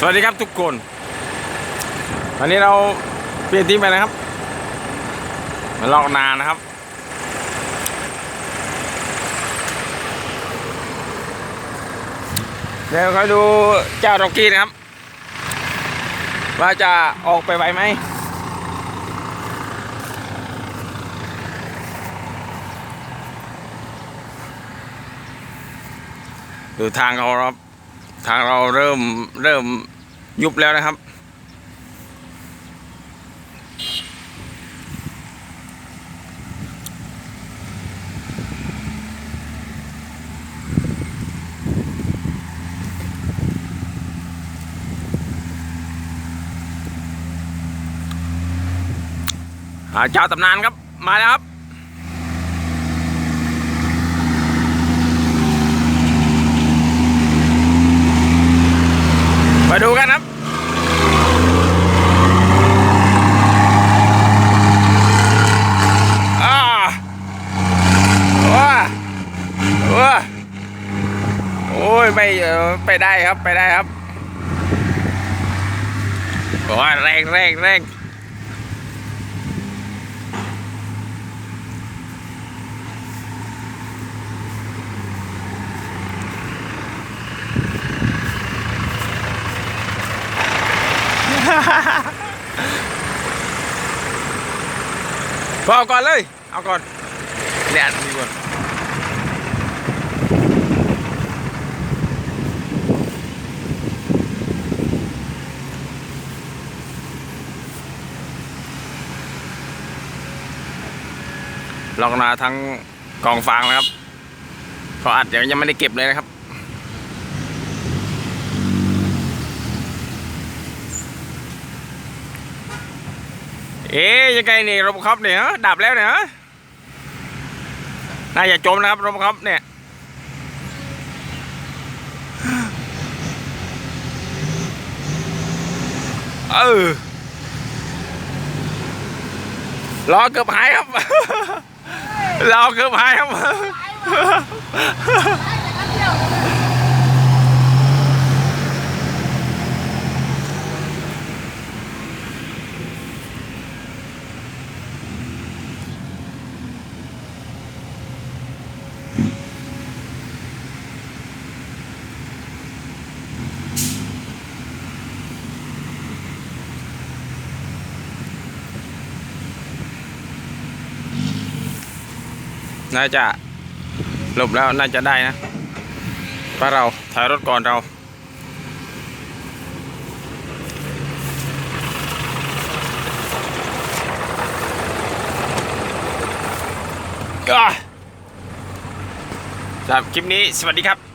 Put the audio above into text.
สวัสดีครับทุกคนวันนี้เราเปลี่ยนทีมไปนะครับมาลอกนานนะครับ เดี๋ยวคอยดูเจ้าร็อกกี้นะครับ ว่าจะออกไปไหวไหมดูทางเราครับ ทางเราเริ่มเริ่มยุบแล้วนะครับ อาเจ้าตำนานครับ มาแล้วครับ มาดูกันครับอ่าว้าว้าโอ้ยไปไปได้ครับไปได้ครับโอ้ยแรงแรงแรง พอเอาก่อนเลย เอาก่อนเนี่ยดีกว่าลอกนาทั้งกองฟางนะครับเขาอัดเดี๋ยวยังไม่ได้เก็บเลยนะครับ เอ๊ยยังไงนี่รบครับเนี่ยฮะดับแล้วเนี่ยฮะน่าจะจมนะครับรบครับเนี่ยเออล้อเกือบหายครับล้อเกือบหายครับ น่าจะหลบแล้วน่าจะได้นะป้าเราถอยรถก่อนเรา สำหรับคลิปนี้สวัสดีครับ